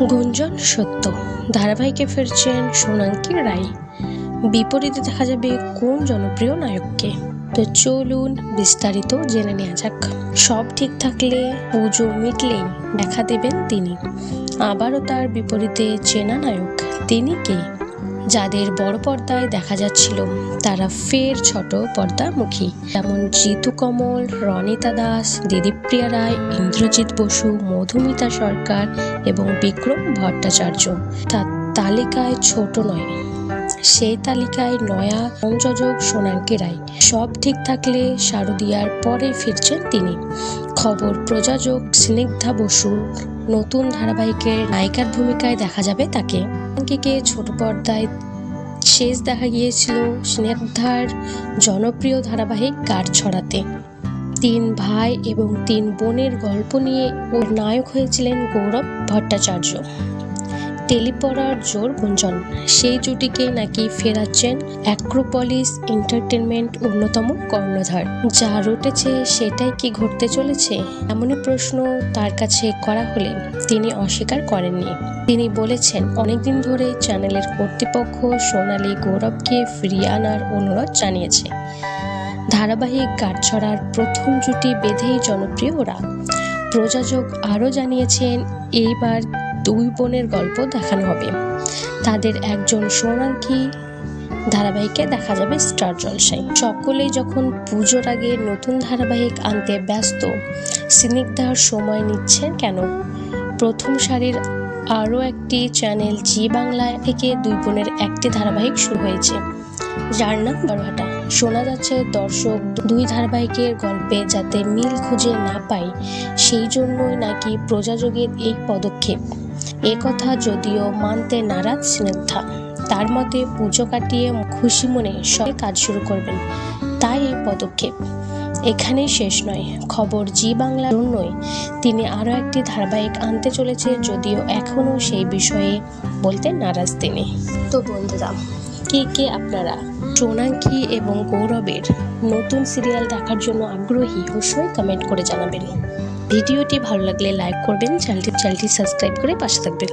গুঞ্জন সত্য। ধারাবাহিকে ফিরছেন সোনাঙ্কি রায়। বিপরীতে দেখা যাবে কোন জনপ্রিয় নায়ককে? তো চলুন বিস্তারিত জেনে নেওয়া যাক। সব ঠিক থাকলে পুজো মিটলেই দেখা দেবেন তিনি। আবারও তার বিপরীতে চেনা নায়ক, তিনি কে? যাদের বড় পর্দায় দেখা যাচ্ছিল। তারা ফের ছোট পর্দামুখী। যেমন জিতু কমল, রনিতা দাস দিলীপ্রিয়া রায়, ইন্দ্রজিৎ বসু, মধুমিতা সরকার এবং বিক্রম ভট্টাচার্য। তার তালিকায় ছোট নয়। সেই তালিকায় নয়া সংযোজক সোনাঙ্কি রায়। সব ঠিক থাকলে শারদিয়ার পরে ফিরছেন তিনি। খবর প্রযোজক স্নিগ্ধা বসু। নতুন ধারাবাহিকের নায়িকার ভূমিকায় দেখা যাবে তাকে। সোনাঙ্কিকে ছোট পর্দায় শেষ দেখা গিয়েছিল স্নেহার জনপ্রিয় ধারাবাহিক কার ছড়াতে। তিন ভাই এবং তিন বোনের গল্প নিয়ে ওর নায়ক হয়েছিলেন গৌরব ভট্টাচার্য। টেলিপড়ার জোর গুঞ্জন। সেই জুটিকে নাকি ফেরাচ্ছেন অ্যাক্রোপলিস এন্টারটেনমেন্ট অন্যতম কর্ণধার। যা রটেছে, সেটাই কি ঘটতে চলেছে? এমনই প্রশ্ন তার কাছে করা হলে তিনি অস্বীকার করেননি। তিনি বলেছেন, অনেকদিন ধরে চ্যানেলের কর্তৃপক্ষ সোনালী গৌরবকে ফিরিয়ে আনার অনুরোধ জানিয়েছে। ধারাবাহিক গাঁটছড়ার প্রথম জুটি বেঁধেই জনপ্রিয় ওরা। প্রযোজক আরও জানিয়েছেন, এইবার দুই বোনের গল্প দেখানো হবে। তাদের একজন সোনাঙ্কি ধারাবাহিকে দেখা যাবে স্টার জলসায়। সকলেই যখন পুজোর আগে নতুন ধারাবাহিক আনতে ব্যস্ত স্নিগ্ধার সময় নিচ্ছেন কেন? প্রথম সারির আরও একটি চ্যানেল জি বাংলায় থেকে দুই বোনের একটি ধারাবাহিক শুরু হয়েছে, যার নাম বড়হাটা। শোনা যাচ্ছে দর্শক দুই ধারাবাহিকের গল্পে যাতে মিল খুঁজে না পায় সেই জন্যই নাকি প্রযোজকের এই পদক্ষেপ। এ কথা যদিও মানতে নারাজ স্নিগ্ধা, তার মতে পুজো কাটিয়ে খুশি মনে সবাই কাজ শুরু করবেন, তাই এই পদক্ষেপ। এখানেই শেষ নয়, খবর জি বাংলার জন্যই। তিনি আরও একটি ধারাবাহিক আনতে চলেছে, যদিও এখনও সেই বিষয়ে বলতে নারাজ তিনি। তো বন্ধুরা কে কে আপনারা? সোনাঙ্কি এবং গৌরবের নতুন সিরিয়াল দেখার জন্য আগ্রহী অবশ্যই কমেন্ট করে জানাবেন। ভিডিওটি ভালো লাগলে লাইক করবেন, চ্যানেলটি চ্যানেলটি সাবস্ক্রাইব করে পাশে থাকবেন।